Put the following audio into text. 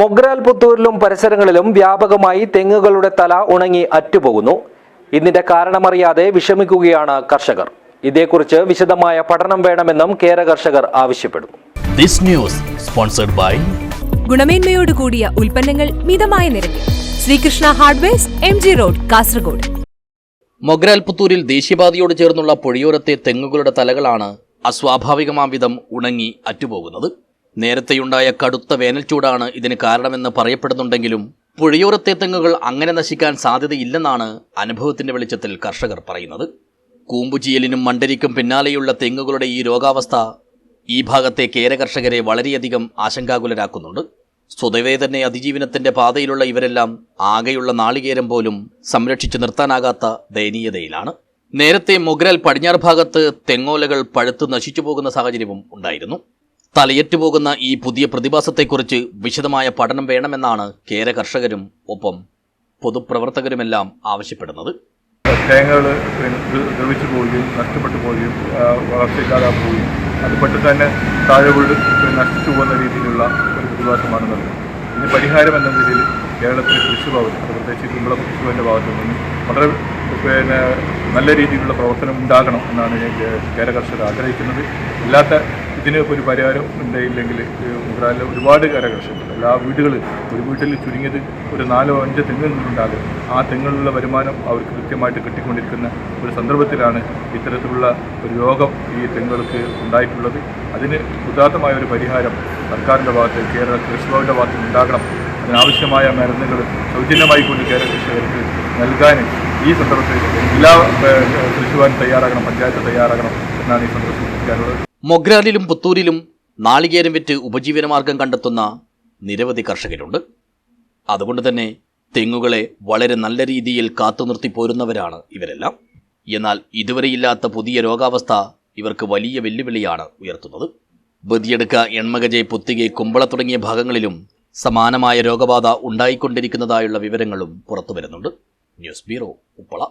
മൊഗ്രാൽ പുത്തൂരിലും പരിസരങ്ങളിലും വ്യാപകമായി തെങ്ങുകളുടെ തല ഉണങ്ങി അറ്റുപോകുന്നു. ഇതിന്റെ കാരണമറിയാതെ വിഷമിക്കുകയാണ് കർഷകർ. ഇതേക്കുറിച്ച് വിശദമായ പഠനം വേണമെന്നും കേര കർഷകർ ആവശ്യപ്പെടുന്നു ദിസ് ന്യൂസ് സ്പോൺസർഡ് ബൈ ഗുണമേന്മയോട് കൂടിയ ഉൽപ്പന്നങ്ങൾ മിതമായ നിരക്കിൽ. Sreekrishna hardwares M G road Kasaragod. Mogral പുത്തൂരിൽ ദേശീയപാതയോട് ചേർന്നുള്ള പുഴയോരത്തെ തെങ്ങുകളുടെ തലകളാണ് അസ്വാഭാവികമാം വിധം ഉണങ്ങി അറ്റുപോകുന്നത്. നേരത്തെയുണ്ടായ കടുത്ത വേനൽച്ചൂടാണ് ഇതിന് കാരണമെന്ന് പറയപ്പെടുന്നുണ്ടെങ്കിലും പുഴയോരത്തെ തെങ്ങുകൾ അങ്ങനെ നശിക്കാൻ സാധ്യതയില്ലെന്നാണ് അനുഭവത്തിന്റെ വെളിച്ചത്തിൽ കർഷകർ പറയുന്നത്. കൂമ്പുചിയലിനും മണ്ടരിക്കും പിന്നാലെയുള്ള തെങ്ങുകളുടെ ഈ രോഗാവസ്ഥ ഈ ഭാഗത്തെ കേര കർഷകരെ വളരെയധികം ആശങ്കാകുലരാക്കുന്നുണ്ട്. സ്വതവേ തന്നെ അതിജീവനത്തിന്റെ പാതയിലുള്ള ഇവരെല്ലാം ആകെയുള്ള നാളികേരം പോലും സംരക്ഷിച്ചു നിർത്താനാകാത്ത ദയനീയതയിലാണ്. നേരത്തെ മുഗരൽ പടിഞ്ഞാറ് ഭാഗത്ത് തെങ്ങോലകൾ പഴുത്ത് നശിച്ചു പോകുന്ന സാഹചര്യവും ഉണ്ടായിരുന്നു. തലയറ്റുപോകുന്ന ഈ പുതിയ പ്രതിഭാസത്തെക്കുറിച്ച് വിശദമായ പഠനം വേണമെന്നാണ് കേര കർഷകരും ഒപ്പം പൊതുപ്രവർത്തകരുമെല്ലാം ആവശ്യപ്പെടുന്നത്. തേങ്ങകൾ ദ്രവിച്ചു പോവുകയും നഷ്ടപ്പെട്ടു പോവുകയും വളർച്ചയില്ലാതെ പോവുകയും അത് പെട്ടെന്ന് തന്നെ താഴെ വീട് നശിച്ചു പോകുന്ന രീതിയിലുള്ള ഒരു പ്രതിഭാസമാണ് നൽകുന്നത് ഇതിന് പരിഹാരം എന്ന നിലയിൽ കേരളത്തിലെ കൃഷി ഭവൻ പ്രത്യേകിച്ച് കുമ്പളം കൃഷി ഭാഗത്തു നിന്ന് വളരെ പിന്നെ നല്ല രീതിയിലുള്ള പ്രവർത്തനം ഉണ്ടാകണം എന്നാണ് കേര കർഷകർ ആഗ്രഹിക്കുന്നത്. ഇല്ലാത്ത ഇതിന് ഒരു പരിഹാരം ഉണ്ടായില്ലെങ്കിൽ മുഗ്രാലിലെ ഒരുപാട് കേര കർഷകർ എല്ലാ വീടുകളിൽ ഒരു വീട്ടിൽ ചുരുങ്ങിയത് ഒരു നാലോ അഞ്ചോ തെങ്ങുകളുണ്ടാകും ആ തെങ്ങിലുള്ള വരുമാനം അവർക്ക് കൃത്യമായിട്ട് കിട്ടിക്കൊണ്ടിരിക്കുന്ന ഒരു സന്ദർഭത്തിലാണ് ഇത്തരത്തിലുള്ള ഒരു രോഗം ഈ തെങ്ങുകൾക്ക് ഉണ്ടായിട്ടുള്ളത്. അതിന് ഉദാത്തമായ ഒരു പരിഹാരം സർക്കാരിന്റെ ഭാഗത്ത് കേരള കൃഷിഭവന്റെ ഭാഗത്ത് ഉണ്ടാകണം. അതിനാവശ്യമായ മരുന്നുകൾ സൗജന്യമായി കൊണ്ട് കേരള കർഷകർക്ക് നൽകാൻ ഈ സന്ദർഭത്തിൽ എല്ലാ കൃഷിവാൻ തയ്യാറാകണം പഞ്ചായത്ത് തയ്യാറാകണം എന്നാണ് ഈ സന്ദർഭത്തിൽ മൊഗ്രാലിലും പുത്തൂരിലും നാളികേരം വിറ്റ് ഉപജീവനമാർഗം കണ്ടെത്തുന്ന നിരവധി കർഷകരുണ്ട്. അതുകൊണ്ട് തന്നെ തെങ്ങുകളെ വളരെ നല്ല രീതിയിൽ കാത്തുനിർത്തി പോരുന്നവരാണ് ഇവരെല്ലാം. എന്നാൽ ഇതുവരെയില്ലാത്ത പുതിയ രോഗാവസ്ഥ ഇവർക്ക് വലിയ വെല്ലുവിളിയാണ് ഉയർത്തുന്നത്. ബദിയെടുക്ക എൺമകജെ പുത്തികെ കുമ്പള തുടങ്ങിയ ഭാഗങ്ങളിലും സമാനമായ രോഗബാധ ഉണ്ടായിക്കൊണ്ടിരിക്കുന്നതായുള്ള വിവരങ്ങളും പുറത്തുവരുന്നുണ്ട്. News bureau Uppala.